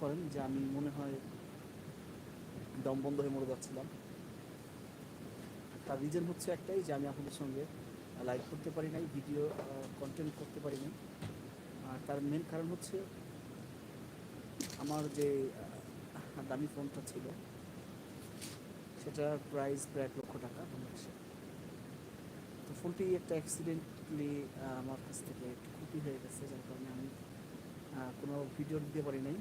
করেন যে আমি মনে হয় দম বন্ধ হয়ে মরে যাচ্ছিলাম। তার রিজন হচ্ছে একটাই যে আমি আপনাদের সঙ্গে লাইভ করতে পারি নাই ভিডিও কন্টেন্ট করতে পারি নাই। আর তার মেন কারণ হচ্ছে আমার যে দামি ফোনটা ছিল, সেটার প্রাইস প্রায় এক লক্ষ টাকা বাংলাদেশে। তো ফোনটি একটা অ্যাক্সিডেন্টলি আমার কাছ থেকে একটু ক্ষতি হয়ে গেছে, যার কারণে আমি কোনো ভিডিও দিতে পারি নাই।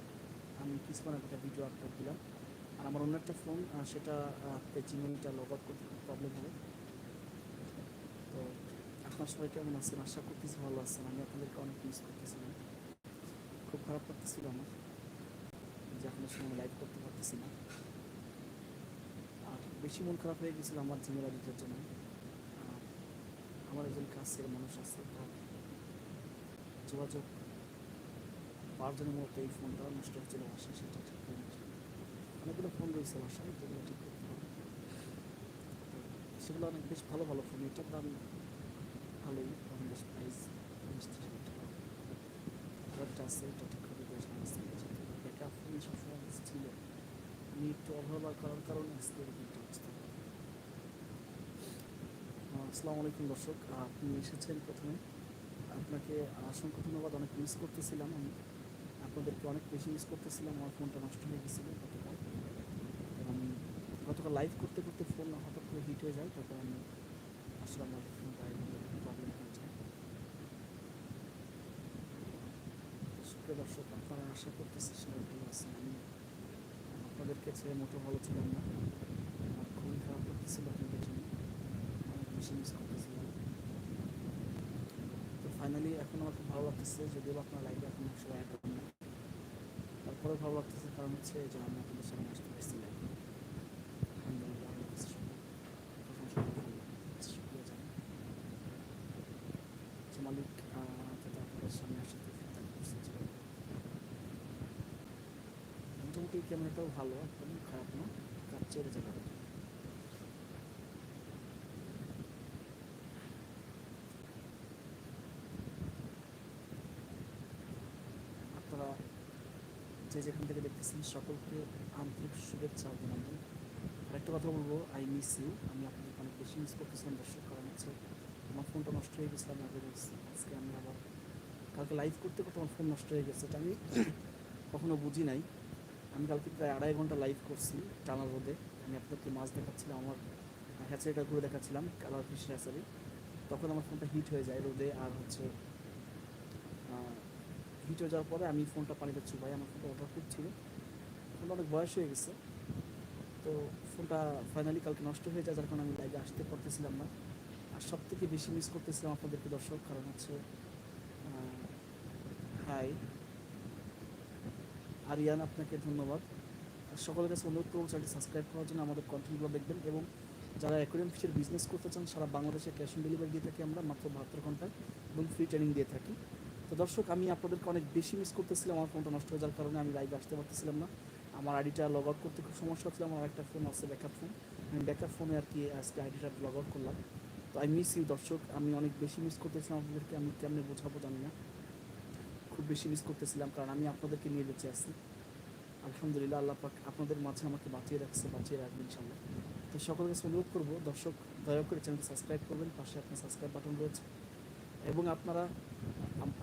আমি কিছুক্ষণ একটা ভিডিও আপলোড দিলাম। আর আমার অন্য একটা ফোন সেটা জিমেইলটা লগ আউট করতে প্রবলেম হবে। তো আপনার সবাই কেমন আছেন? আশা করতেছি ভালো আছেন। আমি আপনাদেরকে অনেক মিস করতেছিলাম খুব খারাপ লাগতেছিল আমার। যে আপনার সঙ্গে লাইভ করতে পারতেছি না। আর বেশি মন খারাপ হয়ে গেছিল আমার জিমেল আইডিটার জন্য। আমার একজন কাছের মানুষ আছে যোগাযোগ পাঁচজনের মতো এই ফোনটা নষ্ট হচ্ছিল বাসায় সেটা ঠিক করে অনেকগুলো ফোন রয়েছে বাসায়, যেগুলো ঠিক করতে হবে সেগুলো অনেক বেশ ভালো ভালো ফোন। এটার দাম ভালোই, দাম বেশ প্রাইস ত্রিশ হাজার টাকা আছে, এটা ঠিক করে বেশ ব্যাকআপ ফোন সবসময় ছিল। আমি একটু করার কারণে আজকে একটা অবস্থা আসসালামু আলাইকুম দর্শক, আপনি এসেছেন প্রথমে। আপনাকে অসংখ্য ধন্যবাদ, অনেক মিস করতেছিলাম আমি। আপনাদেরকে অনেক বেশি মিস করতেছিলাম, আমার ফোনটা নষ্ট হয়ে গেছিল গতকাল। এবং গতকাল লাইভ করতে করতে ফোন হঠাৎ করে হিট হয়ে যায়, তারপর আমি আসলে আমার ফোনটা প্রবলেম হয়ে যায়। সুপ্রিয় দর্শক আপনারা আশা করতেছি সবাই ভালো আছেন। আমি আপনাদেরকে ছেড়ে মোটেও ভালো ছিলাম না। আমার খুবই খারাপ লাগতেছিল আপনাদের জন্য। অনেক বেশি মিস করতেছিলাম। তো ফাইনালি এখন আমার খুব ভালো লাগতেছে, যদিও আপনার লাইভে এখন সবাই তারপরে ভালো লাগতেছে, কারণ হচ্ছে যে আমি আপনাদের সামনে আসতে পারছি না। যে মোটামুটি ক্যামেরাটাও ভালো একদম খারাপ না, কাজ চেয়ে যাবে আপনারা যে যেখান থেকে দেখতেছেন, সকলকে আন্তরিক শুভেচ্ছা অভিনন্দন। আর একটা কথা বলব আই মিস ইউ আমি আপনাদেরকে অনেক বেশি মিস করতেছিলাম দর্শক কারণ হচ্ছে আমার ফোনটা নষ্ট হয়ে গেছিল আমি আগে আজকে আমি আবার কালকে লাইভ করতে করতে আমার ফোন নষ্ট হয়ে গেছে, এটা আমি কখনো বুঝি নাই। আমি কালকে প্রায় আড়াই ঘণ্টা লাইভ করছি টানা রোদে। আমি আপনাদেরকে মাছ দেখাচ্ছিলাম, আমার হ্যাচারিটা ঘুরে দেখাচ্ছিলাম, কালার ফিশ হ্যাচারি তখন আমার ফোনটা হিট হয়ে যায় রোদে, আর হচ্ছে হয়ে যাওয়ার পরে আমি ফোনটা পানিতে চুবাই আমার ফোনটা অর্ডার ছিল। ফোনটা অনেক বয়স হয়ে গেছে। তো ফোনটা ফাইনালি কালকে নষ্ট হয়ে যায়, যার কারণে আমি লাইভে আসতে পারতেছিলাম না। আর সব থেকে বেশি মিস করতেছিলাম আপনাদেরকে দর্শক, কারণ হচ্ছে হাই আরিয়ান আপনাকে ধন্যবাদ। সকলের কাছে অনুরোধ করব, চ্যানেলটি সাবস্ক্রাইব করার জন্য আমাদের কন্টেন্টগুলো দেখবেন। এবং যারা অ্যাকোরিয়াম ফিশের বিজনেস করতে চান, সারা বাংলাদেশে ক্যাশ অন ডেলিভারি দিয়ে থাকি আমরা, মাত্র বাহাত্তর ঘন্টায় এবং ফ্রি ট্রেনিং দিয়ে থাকি। তো দর্শক, আমি আপনাদেরকে অনেক বেশি মিস করতেছিলাম, আমার ফোনটা নষ্ট হয়ে যাওয়ার কারণে আমি লাইভে আসতে পারতেছিলাম না। আমার আইডিটা লগ আউট করতে খুব সমস্যা হচ্ছিল, আমার একটা ফোন আছে ব্যাকআপ ফোন আমি ব্যাকআপ ফোনে আর কি আজকে আইডিটা লগ আউট করলাম। তো আই মিস ইউ দর্শক। আমি অনেক বেশি মিস করতেছিলাম আপনাদেরকে, আমি কেমনে বোঝাবো জানি না। খুব বেশি মিস করতেছিলাম, কারণ আমি আপনাদেরকে নিয়ে বেঁচে আছি। আলহামদুলিল্লাহ, আল্লাহ পাক আপনাদের মাঝে আমাকে বাঁচিয়ে রাখছে, বাঁচিয়ে রাখবেন ইনশাল্লাহ তো সকলের কাছে অনুরোধ করব, দর্শক, দয়া করে চ্যানেলটি সাবস্ক্রাইব করবেন, পাশে আপনার সাবস্ক্রাইব বাটন রয়েছে। এবং আপনারা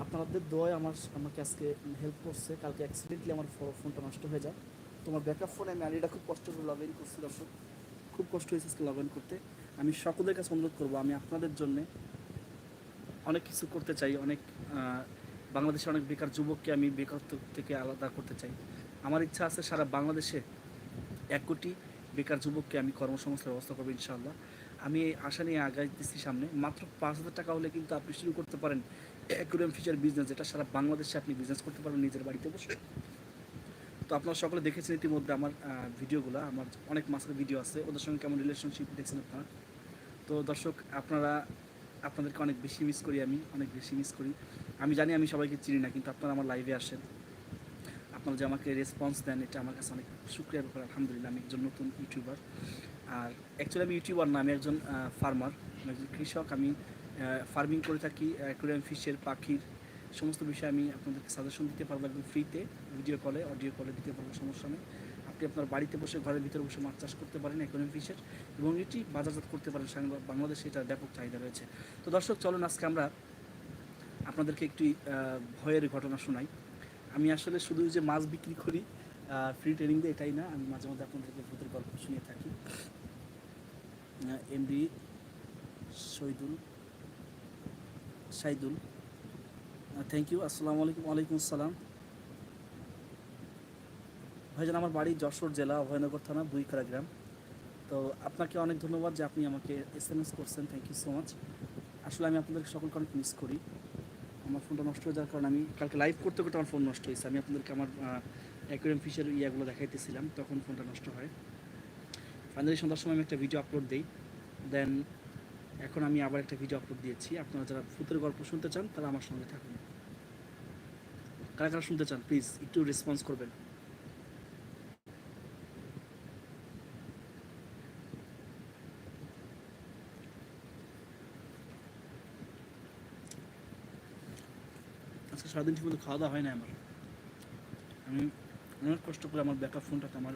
আপনাদের দোয়ায় আমার আমাকে আজকে হেল্প করছে। কালকে অ্যাক্সিডেন্টলি আমার ফোনটা নষ্ট হয়ে যায়। তোমার ব্যাকআপ ফোনে আমি আইডিটা খুব কষ্ট করে লগ ইন করছি, দর্শক। খুব কষ্ট হয়েছে আজকে লগ ইন করতে। আমি সকলের কাছে অনুরোধ করব, আমি আপনাদের জন্যে অনেক কিছু করতে চাই। অনেক বাংলাদেশে অনেক বেকার যুবককে আমি বেকারত্ব থেকে আলাদা করতে চাই। আমার ইচ্ছা আছে সারা বাংলাদেশে এক কোটি বেকার যুবককে আমি কর্মসংস্থার ব্যবস্থা করব, ইনশাআল্লাহ। আমি এই আশা নিয়ে আগাইতেছি সামনে। মাত্র পাঁচ হাজার টাকা হলে কিন্তু আপনি শুরু করতে পারেন। অ্যাকুরিয়াম ফিচার বিজনেস যেটা সারা বাংলাদেশে আপনি বিজনেস করতে পারবেন নিজের বাড়িতে বসে। তো আপনারা সকলে দেখেছেন ইতিমধ্যে আমার ভিডিওগুলো আমার অনেক মাসের ভিডিও আছে। ওদের সঙ্গে কেমন রিলেশনশিপ দেখছেন আপনারা? তো দর্শক, আপনারা, আপনাদেরকে অনেক বেশি মিস করি আমি, অনেক বেশি মিস করি। আমি জানি আমি সবাইকে চিনি না, কিন্তু আপনারা আমার লাইভে আসেন। আপনারা যে আমাকে রেসপন্স দেন, এটা আমার কাছে অনেক সুক্রিয়ার ব্যাপার, আলহামদুলিল্লাহ। আমি একজন নতুন ইউটিউবার আর অ্যাকচুয়ালি আমি ইউটিউবার না, আমি একজন ফার্মার আমি একজন কৃষক। আমি ফার্মিং করে থাকি অ্যাকুরিয়াম ফিশের পাখির সমস্ত বিষয়ে আমি আপনাদেরকে সাজেশন দিতে পারব একদম ফ্রিতে ভিডিও কলে অডিও কলে দিতে পারব, সমস্যা নেই। আপনি আপনার বাড়িতে বসে, ঘরের ভিতরে বসে মাছ চাষ করতে পারেন একুরিয়াম ফিশের এবং এটি বাজারজাত করতে পারেন বাংলাদেশে এটা ব্যাপক চাহিদা রয়েছে। তো দর্শক, চলুন আজকে আমরা আপনাদেরকে একটি ভয়ের ঘটনা শোনাই। আমি আসলে শুধু যে মাছ বিক্রি করি ফ্রি ট্রেনিং দিয়ে এটাই না, আমি মাঝে মধ্যে আপনাদেরকে ভূতের গল্প শুনিয়ে থাকি। MD Shahidul Saidul. Thank you আসসালামু আলাইকুম, ওয়ালাইকুম আসসালাম। ভাইজান, আমার বাড়ি যশোর জেলা, অভয়নগর থানা, বুইখরা গ্রাম। তো আপনাকে অনেক ধন্যবাদ যে আপনি আমাকে এস এম এস করছেন থ্যাংক ইউ সো মাচ আসলে আমি আপনাদের সকলকে অনেক মিস করি। আমার ফোনটা নষ্ট হয়ে যাওয়ার কারণে আমি কালকে লাইভ করতে করতে আমার ফোন নষ্ট হয়েছে। আমি আপনাদেরকে আমার অ্যাকুয়ারিয়াম ফিশের ইয়াগুলো দেখাইতেছিলাম, তখন ফোনটা নষ্ট হয়। ফাইনালি সন্ধ্যার সময় আমি একটা ভিডিও আপলোড দিই। দেন এখন আমি আবার একটা ভিডিও আপলোড দিয়েছি। আপনারা যারা ভূতের গল্প শুনতে চান, তারা আমার সঙ্গে থাকুন। কারা কারা শুনতে চান প্লিজ একটু রেসপন্স করবেন। আজকে সারাদিন ঠিক মতো খাওয়া দাওয়া হয় না আমার। আমি অনেক কষ্ট করে আমার ব্যাকআপ ফোনটাতে আমার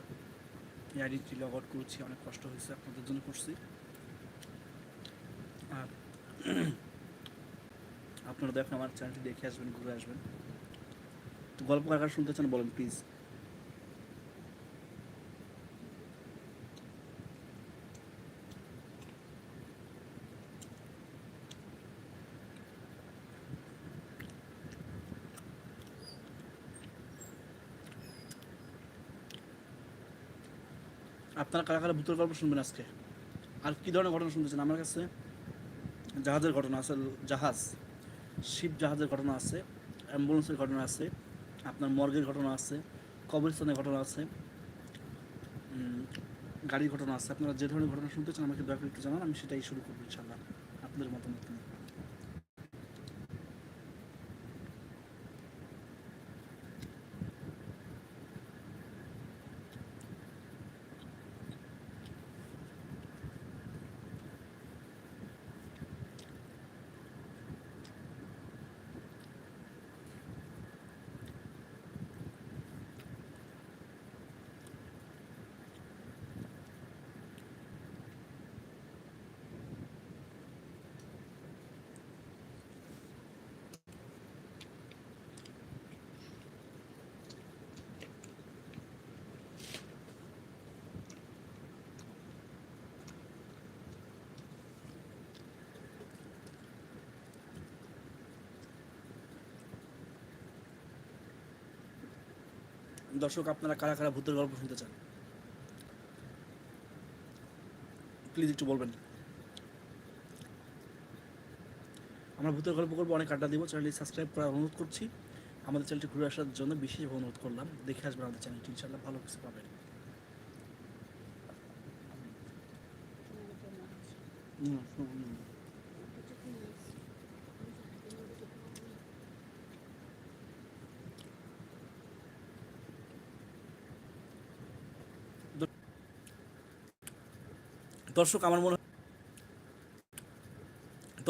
এআইডিটি লগ আউট করেছি, অনেক কষ্ট হয়েছে, আপনাদের জন্য করছি। আপনারা দেখেন আমার চ্যানেলটি দেখে আসবেন, ঘুরে আসবেন। তো গল্প কাকার শুনতে চান, বলেন প্লিজ আপনারা কারা কারা ভূতের গল্প শুনবেন আজকে? আর কি ধরনের ঘটনা শুনতেছেন আমার কাছে জাহাজের ঘটনা আছে, জাহাজ, শিপ জাহাজের ঘটনা আছে, অ্যাম্বুলেন্সের ঘটনা আছে, আপনার মর্গের ঘটনা আছে, কবরস্থানের ঘটনা আছে গাড়ির ঘটনা আছে। আপনারা যে ধরনের ঘটনা শুনতে চান আমাকে দয়া করে একটু জানান, আমি সেটাই শুরু করব ইনশাল্লাহ আপনাদের মতামত নিয়ে। দর্শক আপনারা কারা কারা ভূতের গল্প শুনতে চান? প্লিজ একটু বলবেন। আমরা ভূতের গল্প করব অনেক আড্ডা দিব। চ্যানেলটি সাবস্ক্রাইব করার অনুরোধ করছি। আমাদের চ্যানেলটি ঘুরে আসার জন্য বিশেষভাবে অনুরোধ করলাম। দেখে আসবেন আমাদের চ্যানেলটি ইনশাল্লাহ ভালো কিছু পাবেন। হুম, হুম, দর্শক, আমার মনে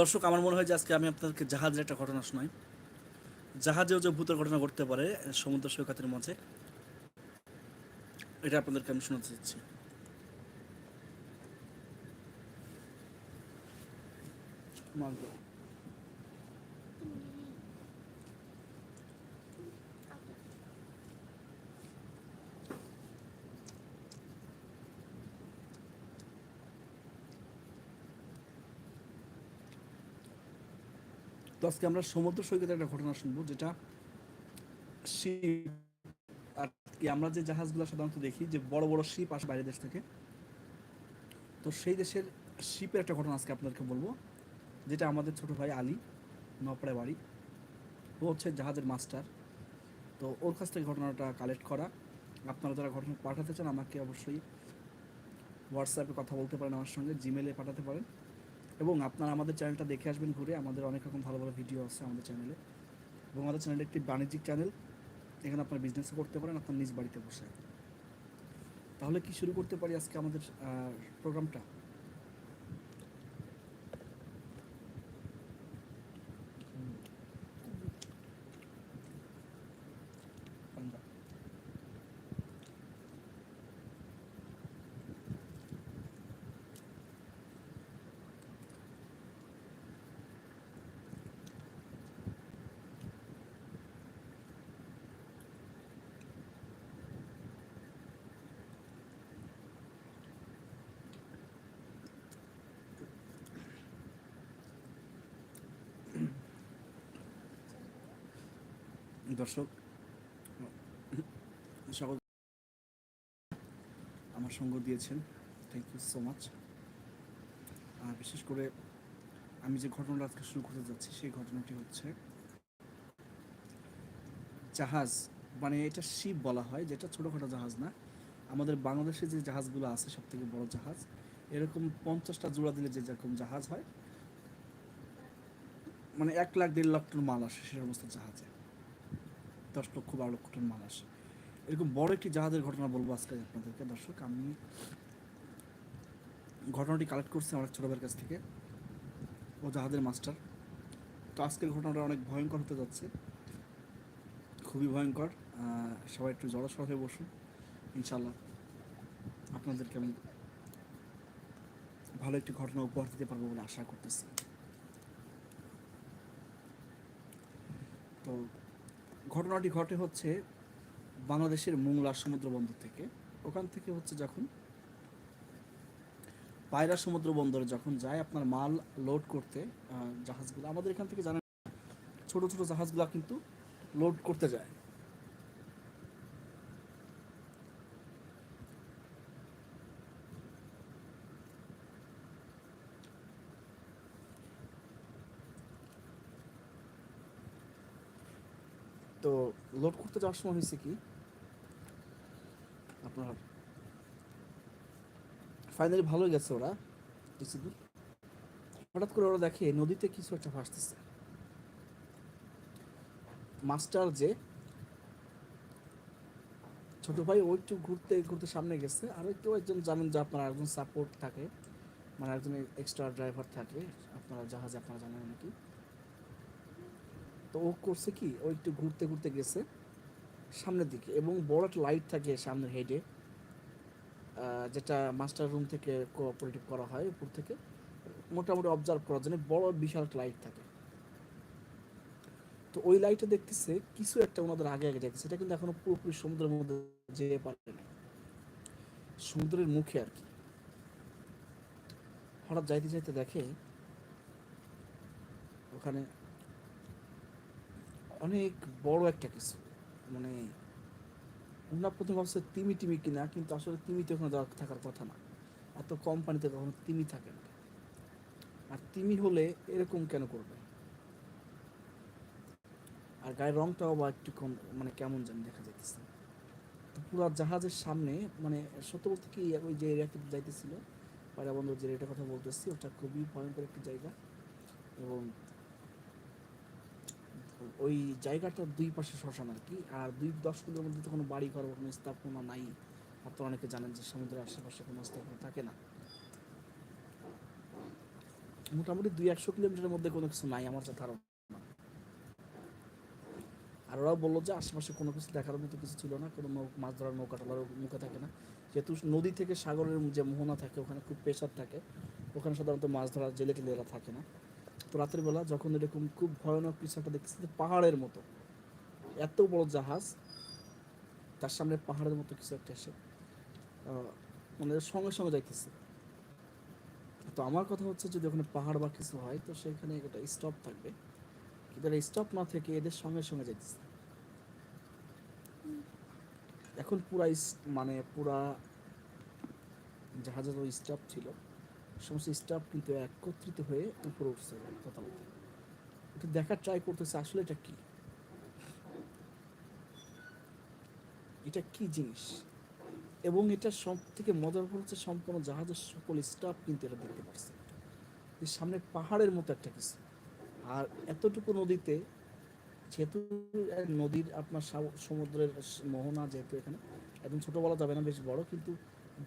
দর্শক, আমার মনে হয় যে আজকে আমি আপনাদেরকে জাহাজের একটা ঘটনা শোনাই। জাহাজেও যে ভূতের ঘটনা ঘটতে পারে, সমুদ্র সৈকতের মাঝে, এটা আপনাদেরকে আমি শোনাতে চাচ্ছি। মালদা আজকে আমরা সমুদ্র সৈকতের একটা ঘটনা শুনব, যেটা শিপ আর কি। আমরা যে জাহাজগুলো সাধারণত দেখি, যে বড় বড় শিপ আসে বাইরের দেশ থেকে, তো সেই দেশের শিপের একটা ঘটনা আজকে আপনাদেরকে বলব, যেটা আমাদের ছোট ভাই আলী নপড়ায় বাড়ি, ও হচ্ছে জাহাজের মাস্টার। তো ওর কাছ থেকে ঘটনাটা কালেক্ট করা। আপনারা যারা ঘটনা পাঠাতে চান, আমাকে অবশ্যই হোয়াটসঅ্যাপে কথা বলতে পারেন আমার সঙ্গে জিমেলে পাঠাতে পারেন। এবং আপনারা আমাদের চ্যানেলটা দেখে আসবেন ঘুরে। আমাদের অনেক রকম ভালো ভালো ভিডিও আছে আমাদের চ্যানেলে। এবং আমাদের চ্যানেল একটি বাণিজ্যিক চ্যানেল এখানে আপনার বিজনেসও করতে পারেন, আপনার নিজ বাড়িতে বসে। তাহলে কি শুরু করতে পারি আজকে আমাদের প্রোগ্রামটা দর্শক সকল আমার সঙ্গ দিয়েছেন। থ্যাংক ইউ সো মাচ আর বিশেষ করে আমি যে ঘটনাটা আজকে শুরু করতে যাচ্ছি, সেই ঘটনাটি হচ্ছে জাহাজ মানে এটা শিপ বলা হয়, যেটা ছোটোখাটো জাহাজ না। আমাদের বাংলাদেশে যে জাহাজগুলো আছে সব থেকে বড় জাহাজ, এরকম পঞ্চাশটা জোড়া দিলে যে যেরকম জাহাজ হয় মানে এক লাখ দেড় লাখ টন মাল আসে, সে সমস্ত জাহাজে। দশ লক্ষ বারো লক্ষ টন মাল আসে। এরকম বড় একটি জাহাজের ঘটনা বলব আজকে আপনাদেরকে। দর্শক, আমি ঘটনাটি কালেক্ট করছি আমার ছোট ভাইয়ের কাছ থেকে। ও জাহাজের মাস্টার তো আজকের ঘটনাটা অনেক ভয়ঙ্কর হতে যাচ্ছে। খুবই ভয়ঙ্কর। সবাই একটু জড়সড় হয়ে বসুন। ইনশাল্লাহ আপনাদেরকে আমি ভালো একটি ঘটনা উপহার দিতে পারব বলে আশা করতেছি। তো ঘটনাটি ঘটে হচ্ছে বাংলাদেশের মোংলা সমুদ্র বন্দর থেকে। ওখান থেকে হচ্ছে যখন পায়রা সমুদ্র বন্দরে যখন যায়, আপনার মাল লোড করতে জাহাজগুলো, আমাদের এখান থেকে জানেন, ছোট ছোট জাহাজগুলো কিন্তু লোড করতে যায়। তো লোড করতে যাওয়ার সময় হয়েছে কি ফাইনালি ভালো গেছে ওরা হঠাৎ করে ওরা দেখে নদীতে কিছু একটা ভাসতেছে। মাস্টার যে, ছোট ভাই ওই একটু ঘুরতে ঘুরতে সামনে গেছে। আর একটু একজন জানেন যে আপনার একজন সাপোর্ট থাকে। মানে একজন এক্সট্রা ড্রাইভার থাকে। আপনারা জাহাজে, আপনারা জানেন নাকি। তো ও করছে কি, ও একটু ঘুরতে ঘুরতে গেছে। সামনের দিকে এবং বড় একটা লাইট থাকে সামনের হেডে যেটা মাস্টার রুম থেকে কোঅপারেটিভ করা হয় উপর থেকে, মোটামুটি অবজার্ভ করার জন্য বড় বিশাল একটা লাইট থাকে। তো ওই লাইটে দেখতেছে কিছু একটা ওনাদের আগে আগে যাইতেছে এটা কিন্তু এখনও পুরোপুরি সমুদ্রের মধ্যে যেতে পারে না সমুদ্রের মুখে আর কি। হঠাৎ যাইতে যাইতে দেখে ওখানে অনেক বড় একটা কিছু। মানে ওনার প্রথম ভাবছে তিমি টিমি কিনা, কিন্তু আসলে তিমিতে ওখানে থাকার কথা না। এত কম পানিতে কখনো তিমি থাকে না। আর তিমি হলে এরকম কেন করবে? আর গায়ের রংটাও বা একটু কম মানে কেমন জানি দেখা যাইতেছে। পুরো জাহাজের সামনে মানে সত্য বলতে কি, ওই যে এরিয়াতে যাইতেছিল, পায়রা বন্দর যে এরিয়াটার কথা বলতেছি, ওটা খুবই ভয়ঙ্কর একটি জায়গা। এবং ওই জায়গাটার দুই পাশে শ্মশান আর কি। আর দুই দশ কিলোর মধ্যে তো কোনো বাড়ি ঘর কোনো স্থাপনা নাই। আপনারা অনেকে জানেন যে সমুদ্রের আশেপাশে কোনো স্থাপনা থাকে না। মোটামুটি দুই একশো কিলোমিটারের মধ্যে কোনো কিছু নাই আমার যা ধারণা। আর ওরাও বলল যে আশেপাশে কোনো কিছু দেখার মতো কিছু ছিল না, কোনো মাছ ধরার নৌকা টলার মুখে থাকে না। যেহেতু নদী থেকে সাগরের যে মোহনা থাকে, ওখানে খুব প্রেশার থাকে। ওখানে সাধারণত মাছ ধরার জেলে টেলে এরা থাকে না। রাতের বেলা যখন এরকম খুব ভয়ানক কিছু একটা দেখতেছি পাহাড়ের মতো। এত বড় জাহাজ, তার সামনে পাহাড়ের মতো কিছু একটা এসে মানে সঙ্গে সঙ্গে যাইতেছে। তো আমার কথা হচ্ছে যদি ওখানে পাহাড় বা কিছু হয়, তো সেখানে একটা স্টপ থাকবে। কিন্তু এটা স্টপ না থেকে এদের সঙ্গে সঙ্গে যাইতেছে। এখন পুরা মানে পুরা জাহাজের স্টাফ ছিল। সমস্ত স্টাফ কিন্তু একত্রিত হয়ে উপরে উঠছে কথা এটা দেখার ট্রাই করতেছে আসলে এটা কি? এটা কি জিনিস? এবং এটা সব থেকে মজার হচ্ছে সম্পূর্ণ জাহাজের সকল স্টাফ কিন্তু এটা দেখতে পারছে যে সামনে পাহাড়ের মতো একটা কিছু। আর এতটুকু নদীতে, যেহেতু নদীর আপনার সমুদ্রের মোহনা যেহেতু এখানে, একদম ছোট বলা যাবে না, বেশ বড়, কিন্তু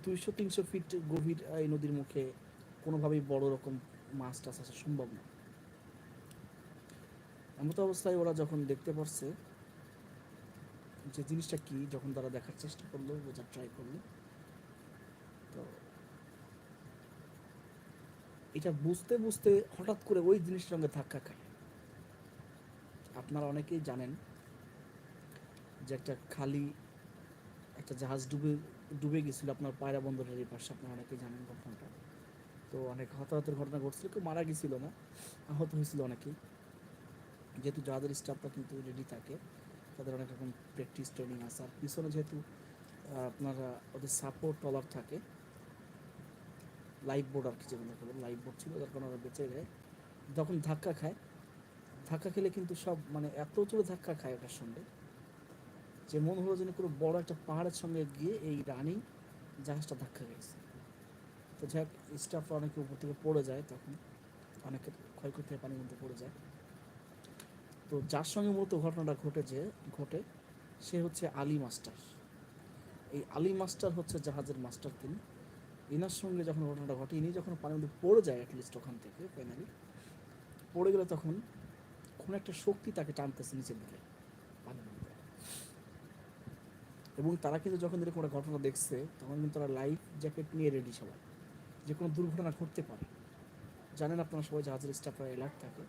দুইশো, তিনশো ফিট গভীর এই নদীর মুখে কোনোভাবেই বড় রকম মাছ টাছ আসা সম্ভব না। এমত অবস্থায় ওরা যখন দেখতে পারছে যে জিনিসটা কি, যখন তারা দেখার চেষ্টা করল, বোঝার ট্রাই করল, তো এটা বুঝতে বুঝতে হঠাৎ করে ওই জিনিসটার সঙ্গে ধাক্কা খায়। আপনারা অনেকেই জানেন যে একটা খালি একটা জাহাজ ডুবে ডুবে গেছিল আপনার পায়রা বন্দরের এই পাশে, আপনারা অনেকেই জানেন ঘটনাটা। তো অনেক হতাহতের ঘটনা ঘটছিল, কেউ মারা গেছিল না, আহত হয়েছিল অনেকেই। যেহেতু জাহাজের স্টাফটা কিন্তু রেডি থাকে, তাদের অনেক রকম প্র্যাকটিস ট্রেনিং আছে। আর পিছনে যেহেতু আপনার ওদের সাপোর্ট টলার থাকে লাইফ বোর্ড আর কি যেগুলো বলে লাইফ বোর্ড ছিল কারণে ওরা বেঁচে যায়। যখন ধাক্কা খায়, ধাক্কা খেলে কিন্তু সব মানে এত জোরে ধাক্কা খায় ওটার সঙ্গে, যে মনে হলো যেন কোনো বড় একটা পাহাড়ের সঙ্গে গিয়ে এই রানিং জাহাজটা ধাক্কা গেছে তো যাই হোক স্টাফরা অনেকে উপর থেকে পড়ে যায় তখন। অনেকের ক্ষয়ক্ষতি পানির মধ্যে পড়ে যায়। তো যার সঙ্গে মূলত ঘটনাটা ঘটেছে, ঘটে, সে হচ্ছে আলী মাস্টার। এই আলী মাস্টার হচ্ছে জাহাজের মাস্টার তিনি। ইনার সঙ্গে যখন ঘটনাটা ঘটে, ইনি যখন পানির মধ্যে পড়ে যায় অ্যাটলিস্ট ওখান থেকে ফাইনালি পড়ে গেলে তখন কোনো একটা শক্তি তাকে টানতেছে নিচের দিকে, পানির মধ্যে। এবং তারা কিন্তু যখন এরকম একটা ঘটনা দেখছে, তখন কিন্তু তারা লাইফ জ্যাকেট নিয়ে রেডি সবাই। যে কোনো দুর্ঘটনা ঘটতে পারে। জানেন আপনারা সবাই জাহাজের স্টাফরা অ্যালার্ট থাকে।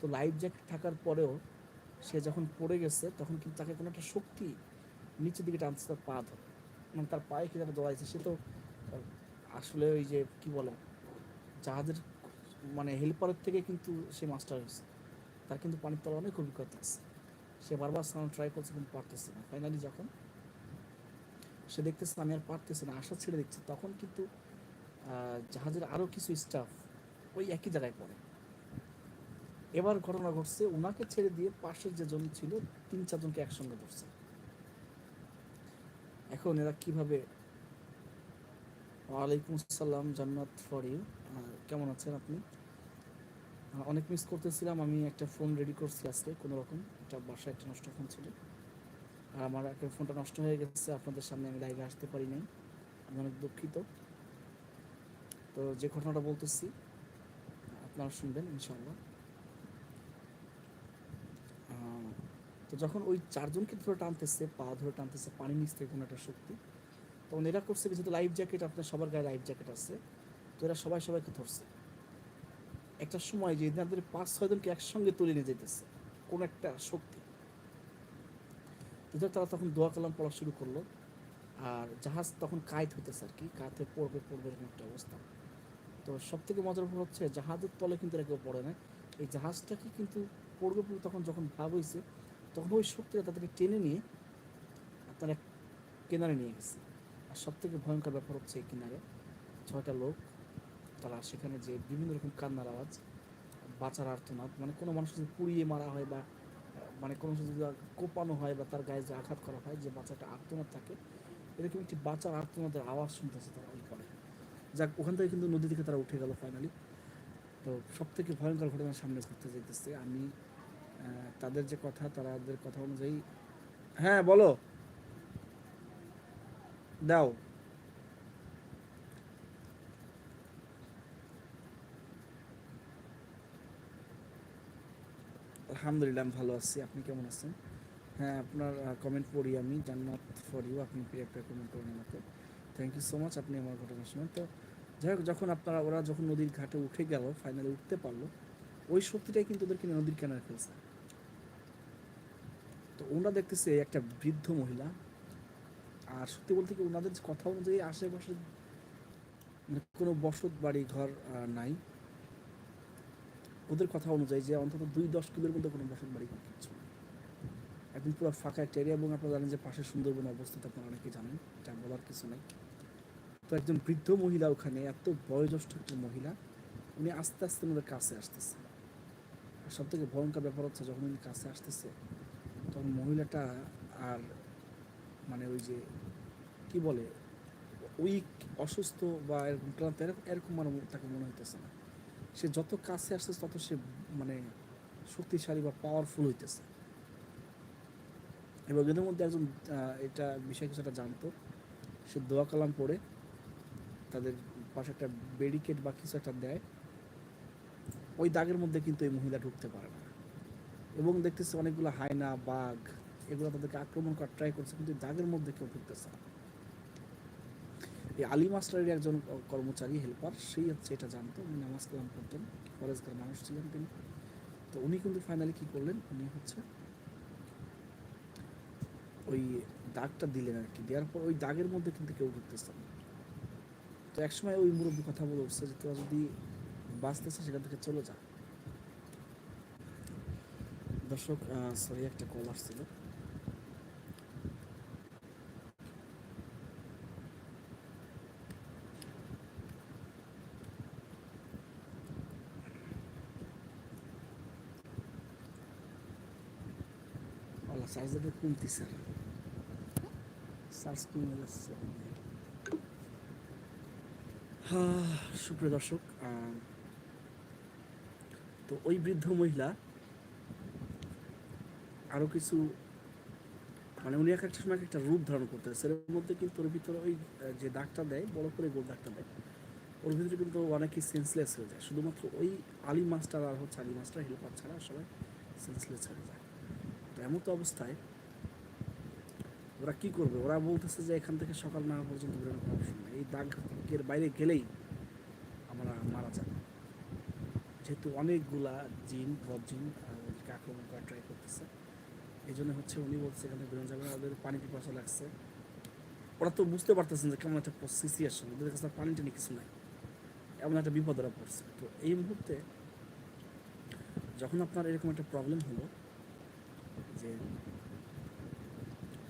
তো লাইফ জ্যাকেট থাকার পরেও সে যখন পড়ে গেছে, তখন কিন্তু তাকে কোনো একটা শক্তি নিচের দিকে টানছে তার পা ধরে। মানে তার পায়ে কি যেন দৌড়াইছে, সে তো আসলে ওই যে কি বলে, জাহাজের মানে হেল্পারের থেকে কিন্তু সে মাস্টার হয়েছে। তার কিন্তু পানির তলা অনেক অভিজ্ঞতা আছে। সে বারবার স্নান ট্রাই করছে কিন্তু পারতেছে না। ফাইনালি যখন সে দেখতেছে আমি আর পারতেছি না, আশা ছেড়ে দিচ্ছে, তখন কিন্তু জাহাজের আরও কিছু স্টাফ ওই একই জায়গায় পড়ে। এবার ঘটনা ঘটছে ওনাকে ছেড়ে দিয়ে পাশের যে জন ছিল, তিন চারজনকে একসঙ্গে ধরছে। এখন এরা কীভাবে ওয়ালাইকুম আসসালাম, জান্নাত ফর ইউ কেমন আছেন আপনি? অনেক মিস করতেছিলাম, আমি একটা ফোন রেডি করছি আজকে, কোনো রকম। একটা বাসায় একটা নষ্ট ফোন ছিল। আর আমার একটা ফোনটা নষ্ট হয়ে গেছে, আপনাদের সামনে আমি লাইভে আসতে পারি নাই। আমি অনেক দুঃখিত। তো যে ঘটনাটা বলতেছি, আপনারা শুনবেন ইনশাল্লাহ তো যখন ওই চারজনকে ধরে টানতেছে, পা ধরে টানতেছে, পানি নিচ থেকে কোনো একটা শক্তি, তখন এরা করছে যেহেতু লাইফ জ্যাকেট আপনার সবার গায়ে লাইফ জ্যাকেট আছে, তো এরা সবাই সবাইকে ধরছে। একটা সময় যে এনাদের পাঁচ ছয়জনকে একসঙ্গে তুলে নিয়ে যেতেছে কোন একটা শক্তি। এদের তারা তখন দোয়া কালাম পড়া শুরু করল, আর জাহাজ তখন কায়েত হইতেছে আর কি, কায়েত পড়বে পড়বে এরকম একটা অবস্থা। তো সব থেকে মজার ব্যাপার হচ্ছে, জাহাজের তলে কিন্তু এরা কেউ পড়ে না। এই জাহাজটাকে কিন্তু পড়বে তখন যখন ভাব হয়েছে, তখন ওই শক্তিটা তাদেরকে টেনে নিয়ে আপনারা কেনারে নিয়ে গেছে। আর সব থেকে ভয়ঙ্কর ব্যাপার হচ্ছে এই কিনারে ছয়টা লোক, তারা সেখানে যে বিভিন্ন রকম কান্নার আওয়াজ, বাঁচার আর্তনাদ মানে কোনো মানুষ যদি পুড়িয়ে মারা হয় বা মানে কোনো যদি কোপানো হয় বা তার গায়ে যে আঘাত করা হয়, যে বাচ্চাটা আর্তনাদ থাকে, এরকম একটি বাচ্চার আর্তনাদের আওয়াজ শুনতেছে তারা ওই করে যাক, ওখান থেকে কিন্তু নদী থেকে তারা উঠে গেল ফাইনালি তো সব থেকে ভয়ঙ্কর ঘটনার সামনে ঘটতে যেতেছে আমি তাদের যে কথা তাদের কথা অনুযায়ী হ্যাঁ বলো। দাও। আলহামদুলিল্লাহ, আমি ভালো আছি। আপনি কেমন আছেন? হ্যাঁ আপনার কমেন্ট পড়ি আমি। জান্নাত ফর ইউ আপনি একটা কমেন্ট করেন আমাকে। থ্যাংক ইউ সো মাচ আপনি আমার ঘটনা শুনেন তো যাই হোক, যখন আপনারা, ওরা যখন নদীর ঘাটে উঠে গেল ফাইনালি উঠতে পারল, ওই শক্তিটাই কিন্তু ওদেরকে নদীর কিনারে ফেলছে। তো ওনারা দেখতেছে একটা বৃদ্ধ মহিলা, আর সত্যি বলতে কি ওনাদের কথা অনুযায়ী আশেপাশে মানে কোনো বসত বাড়ি, ঘর নাই। ওদের কথা অনুযায়ী যে অন্তত দুই দশ কিলোর মধ্যে কোনো বসত বাড়ি নেই। একদম পুরো ফাঁকা একটা এরিয়া এবং আপনারা জানেন যে পাশে সুন্দরবন অবস্থিত, আপনারা অনেকেই জানেন, এটা বলার কিছু নেই। তো একজন বৃদ্ধ মহিলা ওখানে, এত বয়োজ্যেষ্ঠ একটা মহিলা, উনি আস্তে আস্তে ওনাদের কাছে আসতেছে। আর সব থেকে ভয়ঙ্কর ব্যাপার হচ্ছে, যখন উনি কাছে আসতেছে, তখন মহিলাটা আর মানে ওই যে, কি বলে, উইক, অসুস্থ বা এরকম ক্লান্ত, এরকম এরকম মানে তাকে মনে হইতেছে না। সে যত কাছে আসতেছে, তত সে মানে শক্তিশালী বা পাওয়ারফুল হইতেছে। এবং এদের মধ্যে একজন এটা বিষয় কিছুটা জানতো। সে দোয়া কালাম পড়ে, তাদের পাশে একটা ব্যারিকেড বা কিছু একটা দেয়। ওই দাগের মধ্যে কিন্তু এই মহিলা ঢুকতে পারে না। এবং দেখতেছে অনেকগুলো হায়না, বাঘ, এগুলো তাদেরকে আক্রমণ করার ট্রাই করছে, কিন্তু দাগের মধ্যে কেউ ঢুকতেছে না। এই আলী মাস্টারের একজন কর্মচারী হেল্পার সেই হচ্ছে এটা জানতো। উনি নামাজ কালাম করতেন ফরেজগার মানুষ ছিলেন তিনি। তো উনি কিন্তু ফাইনালি কী করলেন? উনি হচ্ছে ওই দাগটা দিলেন আর কি। দেওয়ার পর ওই দাগের মধ্যে কিন্তু কেউ ঢুকতেছে না। তো একসময় ওই মুরব্বী কথা বলে উঠছে যে, তোরা যদি বাঁচতেছে সেখান থেকে চলে যা। দর্শক সরি একটা কল আসছিল। চার্জারটা কমতেছে চার্জ কমে যাচ্ছে সুপ্রিয় দর্শক তো ওই বৃদ্ধ মহিলা আরও কিছু মানে উনি এক একটা সময় একটা রূপ ধারণ করতে এর মধ্যে কিন্তু ওর ভিতরে ওই যে দাগটা দেয় বড় করে গোল দাগটা দেয় ওর ভিতরে কিন্তু অনেকেই সেন্সলেস হয়ে যায় শুধুমাত্র ওই আলী মাস্টার আর হচ্ছে আলী মাস্টার হেল্পার ছাড়া সবাই সেন্সলেস হয়ে যায় এমন তো অবস্থায় ওরা কি করবে? ওরা বলতেছে যে এখান থেকে সকাল না পর্যন্ত বেরোনো কোনো অপশন নেই। এই দাগের বাইরে গেলেই আমরা মারা যাব। যেহেতু অনেকগুলা জিন বদ জিন আহ, ওদেরকে আক্রমণ করার ট্রাই করতেছে। এই জন্য হচ্ছে উনি বলছে এখানে বেরোনো যাবে না ওদের পানি পিপাসা লাগছে। ওরা তো বুঝতে পারতেছেন যে কেমন একটা সিচুয়েশন ওদের কাছে পানি টানি কিছু নাই। এমন একটা বিপদ ওরা পড়ছে। তো এই মুহূর্তে যখন আপনার এরকম একটা প্রবলেম হলো যে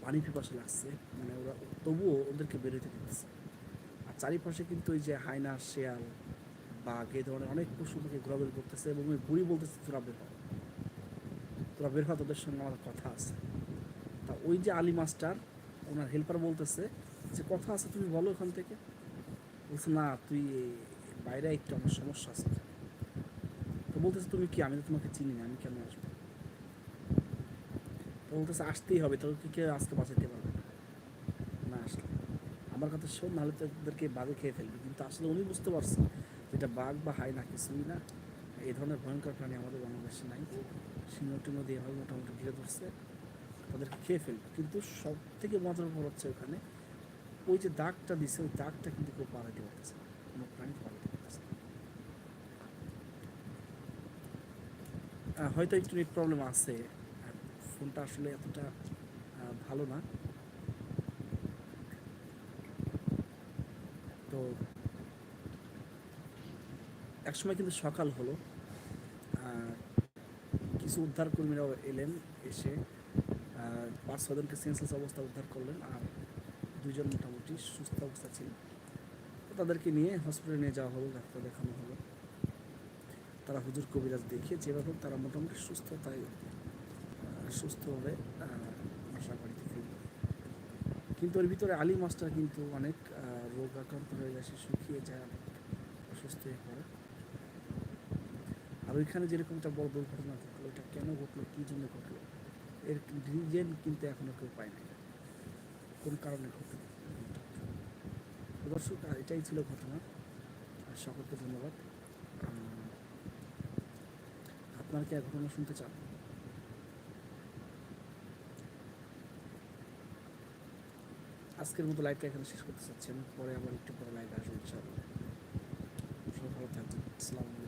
পানি পিপাসা লাগছে মানে ওরা তবুও ওদেরকে বেরোতে দিতেছে। আর চারিপাশে কিন্তু ওই যে হায়না, শেয়াল, বাঘ এই ধরনের অনেক পশু পাখি ঘোরাঘুরি করতেছে এবং ওই বুড়ি বলতেছে, তোরা বের হ। তোরা বের হওয়া তোদের সঙ্গে আমার কথা আছে। তা ওই যে আলী মাস্টার, ওনার হেল্পার বলতেছে যে, কথা আছে, তুমি বলো ওখান থেকে। বলছে, না, তুই বাইরে একটু আমার সমস্যা আছে। তো বলতেছে, তুমি কি? আমি তো তোমাকে চিনি না, আমি কেন আসব? তো আসতেই হবে তোকে কেউ আজকে বাঁচাতে পারবে না। আসলে। আমার কথা শোন, নাহলে তো ওদেরকে বাঘে খেয়ে ফেলবে। কিন্তু আসলে উনি বুঝতে পারছেন যে এটা বাঘ বা হাই না কিছুই না। এই ধরনের ভয়ঙ্কর প্রাণী আমাদের বাংলাদেশে নাই। সিংহ টিংহ দিয়ে এভাবে মোটামুটি ঘিরে ধরছে, তাদেরকে খেয়ে ফেলবে। কিন্তু সব থেকে মজার ব্যাপার হচ্ছে ওখানে ওই যে দাগটা দিছে, ওই দাগটা কিন্তু কেউ পালাতে পারতেছে কোনো প্রাণী পালাতে পারতেছে না। হয়তো একটু নেট প্রবলেম আছে। ফোনটা আসলে এতটা ভালো না। তো একসময় কিন্তু সকাল হলো কিছু উদ্ধার কর্মীরাও এলেন এসে পাঁচ ছজনকে সেন্সলেস অবস্থা উদ্ধার করলেন, আর দুইজন মোটামুটি সুস্থ অবস্থা ছিল তাদেরকে নিয়ে হসপিটালে নিয়ে যাওয়া হলো, ডাক্তার দেখানো হলো। তারা হুজুর কবিরাজ দেখিয়ে যেভাবে তারা মোটামুটি সুস্থতায় সুস্থভাবে আশা বাড়িতে ফিরল কিন্তু ওর ভিতরে আলী মাছটা কিন্তু অনেক রোগ আক্রান্ত হয়ে যায় শুকিয়ে যায় অনেক অসুস্থ হয়ে পড়ে। আর ওইখানে যেরকম একটা বড় দুর্ঘটনা ঘটলো, এটা কেন ঘটলো, কী জন্য ঘটলো, এর রিজেন কিন্তু এখনও কেউ পায় নাই। কোন কারণে ঘটলো? দর্শক এটাই ছিল ঘটনা। আর সকলকে ধন্যবাদ। আপনার কি এক ঘটনা শুনতে চান? আজকের মতো লাইভটা এখানে শেষ করতে চাচ্ছি। আমি পরে আবার একটু পরে লাইভ আসব, ইনশাআল্লাহ। সবাই ভালো থাকবেন। আসসালামু